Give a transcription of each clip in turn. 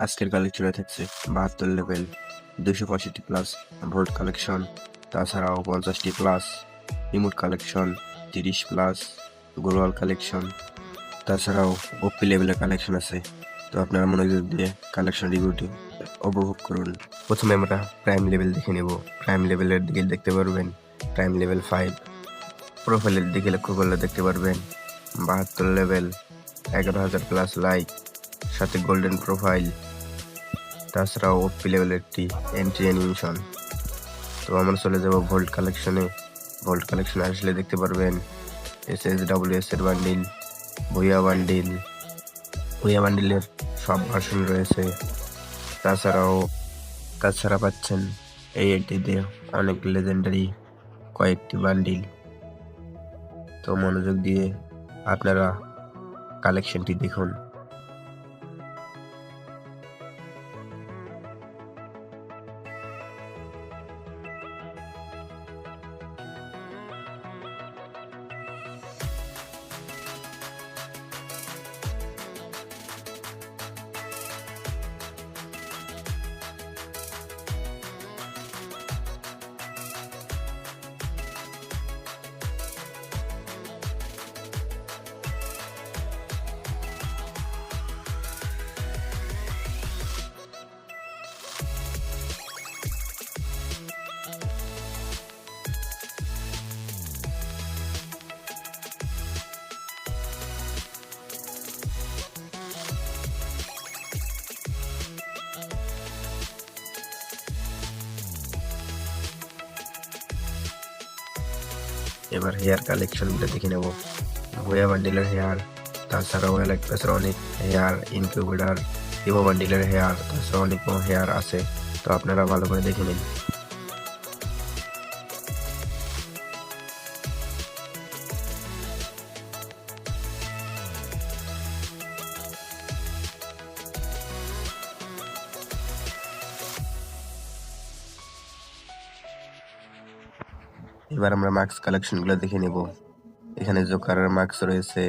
আজকের কালেকশনে থাকছে বাহাত্তর লেভেল দুশো পঁয়ষট্টি প্লাস ভোল্ট কালেকশন তাছাড়াও পঞ্চাশটি প্লাস রিমোট কালেকশন তিরিশ প্লাস গ্লোয়াল কালেকশন তাছাড়াও ওপি লেভেলের কালেকশন আছে। তো আপনারা মনোযোগ দিয়ে কালেকশন রিভিউটি উপভোগ করুন। প্রথমে আমরা প্রাইম লেভেল দেখে নেব। প্রাইম লেভেলের দিকে দেখতে পারবেন। প্রাইম লেভেল ফাইভ প্রোফাইলের দিকে লক্ষ্য করলে দেখতে পারবেন বাহাত্তর লেভেল এগারো হাজার প্লাস লাইক সাথে গোল্ডেন প্রোফাইল তাছাড়াও ওপি লেভেল একটি এন্ট্রি অ্যানিমেশন তো আমরা চলে যাব ভোল্ট কালেকশনে ভোল্ট কালেকশনে আসলে দেখতে পারবেন এস এস ডাব্লিউ এস এর বান্ডিল ভুইয়া বান্ডিল ভুইয়া বান্ডিলের সব ভার্সন রয়েছে। তাছাড়াও তাছাড়া পাচ্ছেন এই এটিতে অনেক লেজেন্ডারি কয়েকটি বান্ডিল তো মনোযোগ দিয়ে আপনারা কালেকশনটি দেখুন। এবার হেয়ার কালেকশনগুলো দেখে নেব ভুয়া বান্ডিলের হেয়ার তাছাড়াও ইলেকট্রাসের অনেক হেয়ার ইনকিউবেটার ইভো বান্ডিলের হেয়ার তাছাড়া অনেক হেয়ার আছে তো আপনারা ভালো করে দেখে নিন এবার আমরা মাস্ক কালেকশনগুলো দেখে নেব। এখানে জোকারের মাস্ক রয়েছে,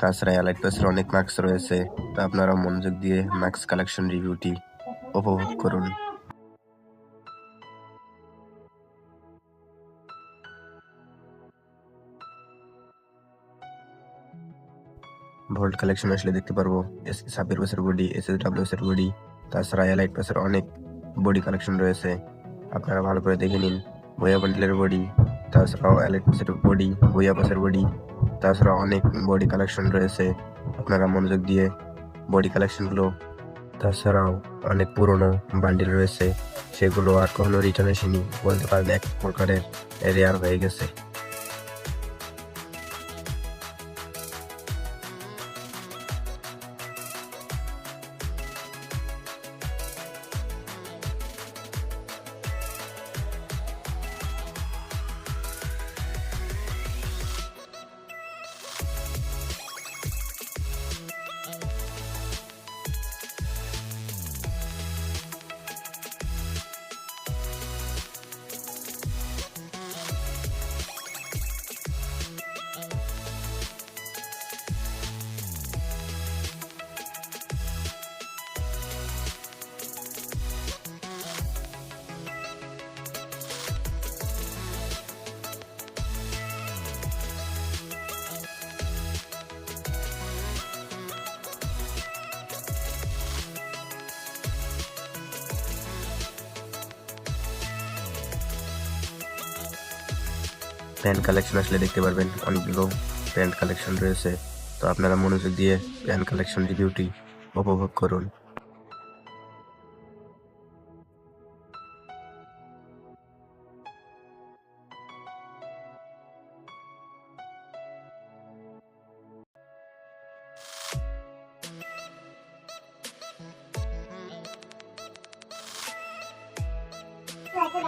তাছাড়া অ্যালাইট প্লাসের অনেক মাস্ক রয়েছে। তো আপনারা মনোযোগ দিয়ে মাস্ক কালেকশন রিভিউটি উপভোগ করুন। ভোল্ট কালেকশন আসলে দেখতে পারব এস সাবির প্লাসের বডি এস এস ডাব্লিউ এর বডি তাছাড়া অ্যালাইট প্লাসের অনেক বডি কালেকশন রয়েছে। আপনারা ভালো করে দেখে নিন। বইয়া বান্ডেলের বডি তাছাড়াও অ্যালেক্সের বডি হুইয়াবাসের বডি তাছাড়া অনেক বডি কালেকশন রয়েছে। আপনারা মনোযোগ দিয়ে বডি কালেকশনগুলো তাছাড়াও অনেক পুরনো বান্ডিল রয়েছে, সেগুলো আর কখনো রিটার্ন আসেনি বলতে পারেন এক প্রকারের রেয়ার হয়ে গেছে। প্যান্ট কালেকশন আসলে দেখতে পারবেন অনেকগুলো প্যান্ট কালেকশন রয়েছে তো আপনারা মনোযোগ দিয়ে প্যান্ট কালেকশন রিভিউটি উপভোগ করুন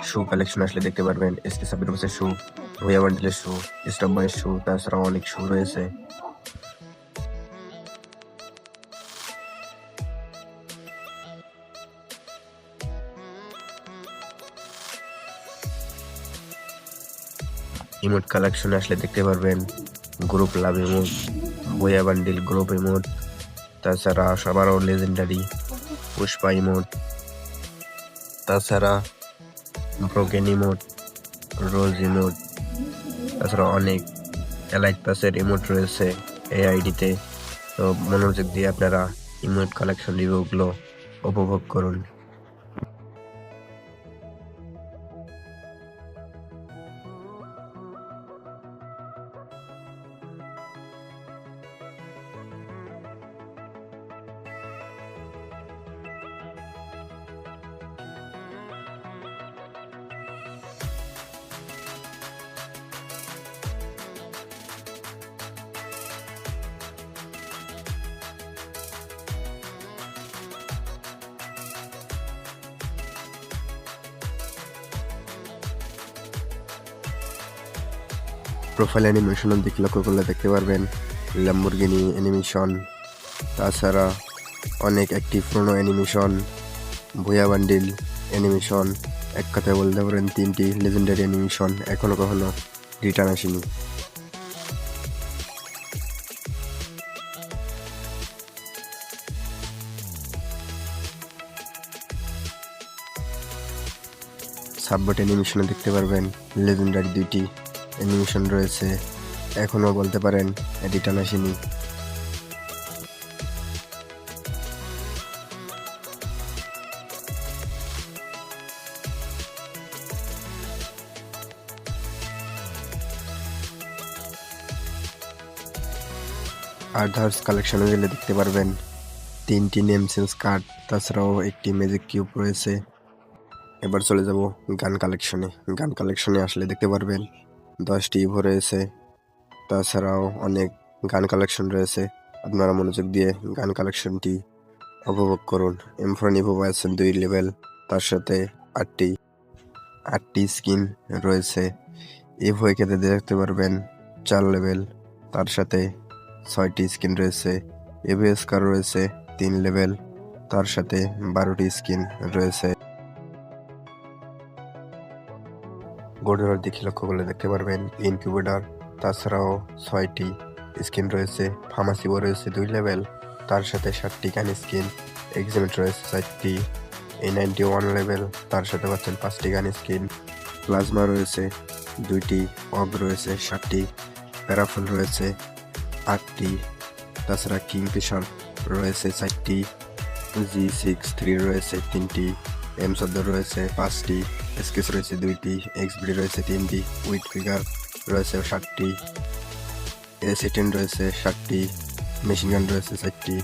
শু কালেকশন আসলে দেখতে পারবেন এসকে সাবির বসের শু ভুয়া বান্ডেলের শু স্টপ বয়ের শু তাছাড়াও অনেক শু রয়েছে ইমোট কালেকশন আসলে দেখতে পারবেন। গ্রুপ লাভ ইমোট বইয়া বান্ডিল গ্রুপ ইমোট তাছাড়া সবারও লেজেন্ডারি পুষ্পা ইমোট তাছাড়া ব্রোকেন ইমোট রোজ ইমোট তাছাড়া অনেক এলাইট পাসের ইমোট রয়েছে এই আইডিতে তো। মনোযোগ দিয়ে আপনারা ইমোট কালেকশন রিভিউগুলো উপভোগ করুন। প্রোফাইল অ্যানিমেশনের দিকে লক্ষ্য করলে দেখতে পারবেন ল্যাম্বরগিনি অ্যানিমেশন তাছাড়া অনেক একটি পুরনো অ্যানিমেশন ভুয়া বান্ডিল অ্যানিমেশন এক কথায় বলতে পারেন তিনটি লেজেন্ডারি অ্যানিমেশন এখনও কখনো রিটার্ন আসেনি। সাববট অ্যানিমেশনে দেখতে পারবেন লেজেন্ডারি দুইটি অ্যানিমেশন রয়েছে। এখনও বলতে পারেন রিটার্ন আসেনি। আর্থার্স কালেকশনে গেলে দেখতে পারবেন, তিনটি নেম চেঞ্জ কার্ড তাছাড়াও একটি ম্যাজিক কিউব রয়েছে। এবার চলে যাব গান কালেকশনে গান কালেকশনে আসলে দেখতে পারবেন দশটি ইভো রয়েছে। তাছাড়াও অনেক গান কালেকশন রয়েছে। আপনারা মনোযোগ দিয়ে গান কালেকশনটি উপভোগ করুন। এমফ্রন ইভো পাচ্ছেন দুই লেভেল তার সাথে আটটি আটটি স্কিন রয়েছে। ইভো এক্ষেত্রে দেখতে পারবেন চার লেভেল তার সাথে ছয়টি স্কিন রয়েছে। এভিএস কার রয়েছে তিন লেভেল তার সাথে বারোটি স্কিন রয়েছে। গোডার দিকে লক্ষ্য করলে দেখতে পারবেন। ইনকিউবেটার, তাছাড়াও ছয়টি স্কিন রয়েছে ফার্মাসিও রয়েছে দুই লেভেল, তার সাথে ষাটটি গান স্কিন, এক্সিমেট রয়েছে চারটি এই নাইনটি ওয়ান লেভেল, তার সাথে পাচ্ছেন পাঁচটি গান স্কিন, প্লাজমা রয়েছে দুইটি, অগ রয়েছে ষাটটি প্যারাফুল রয়েছে আটটি, তাছাড়া কিংফিশার রয়েছে চারটি, জি সিক্স থ্রি রয়েছে তিনটি এম চোদ্দ রয়েছে পাঁচটি এসকেস রয়েছে দুইটি এক্সবিডি রয়েছে তিনটি উইথ ফিগার রয়েছে ষাটটি এসি টেন রয়েছে ষাটটি মেশিন গান রয়েছে চারটি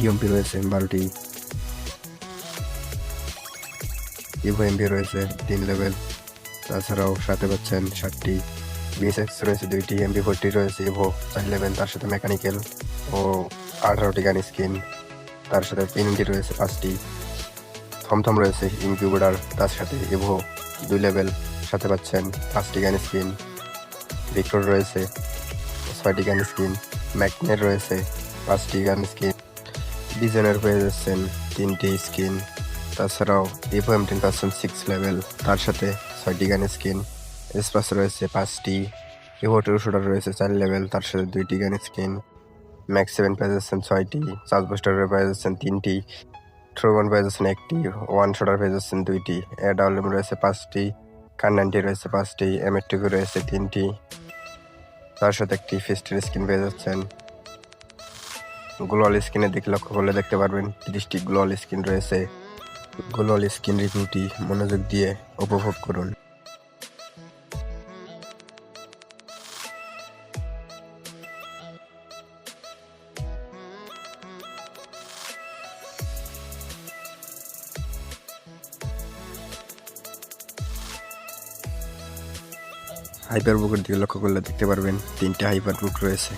ইএমপি রয়েছে বারোটি ইভো রয়েছে তিন লেভেল তাছাড়াও সাথে পাচ্ছেন ষাটটি বিএসএক্স রয়েছে দুইটি এমপি ফোরটি রয়েছে ইভো চার লেভেল তার সাথে মেকানিক্যাল ও আঠারোটি গান স্কিন তার সাথে পিএনডি রয়েছে পাঁচটি। থমথম রয়েছে ইনকিউবেটার তার সাথে ইভো দুই লেভেল, সাথে পাচ্ছেন পাঁচটি গান স্ক্রিন ভিক্টর রয়েছে ছয়টি গান স্ক্রিন ম্যাকনের রয়েছে পাঁচটি গান স্ক্রিন ডিজাইনার পেয়ে যাচ্ছেন তিনটি স্ক্রিন তাছাড়াও ইভো এম টেন পাচ্ছেন সিক্স লেভেল, তার সাথে ছয়টি গান স্ক্রিন স্পাস রয়েছে পাঁচটি, ইভো টু শুটার রয়েছে চার লেভেল, তার সাথে দুইটি গান স্ক্রিন ম্যাক্স সেভেন পেয়ে যাচ্ছেন ছয়টি চার্জ বুস্টারের পেয়ে যাচ্ছেন তিনটি থ্রোগন পেয়ে একটি ওয়ান শটার পেয়ে দুইটি এ ডাব্লিউএম রয়েছে পাঁচটি কান নাইনটি রয়েছে পাঁচটি এম এমএটিকু রয়েছে তিনটি। তার সাথে একটি ফিস্টের স্ক্রিন পেয়ে যাচ্ছেন। গ্লোয়াল স্ক্রিনে দিকে লক্ষ্য করলে দেখতে পারবেন, তিরিশটি গ্লোয়াল স্ক্রিন রয়েছে। গ্লোয়াল স্ক্রিন রিভিউটি মনোযোগ দিয়ে উপভোগ করুন। হাইপার বুকের দিকে লক্ষ্য করলে দেখতে পারবেন তিনটে হাইপার বুক রয়েছে।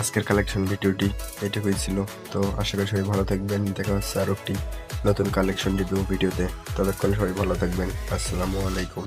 আজকের কালেকশন ভিডিওটি এটুকুই ছিল তো আশা করি সবাই ভালো থাকবেন। দেখা হচ্ছে আরও একটি নতুন কালেকশন রিভিউ ভিডিওতে। ততক্ষণ সবাই ভালো থাকবেন। আসসালামু আলাইকুম।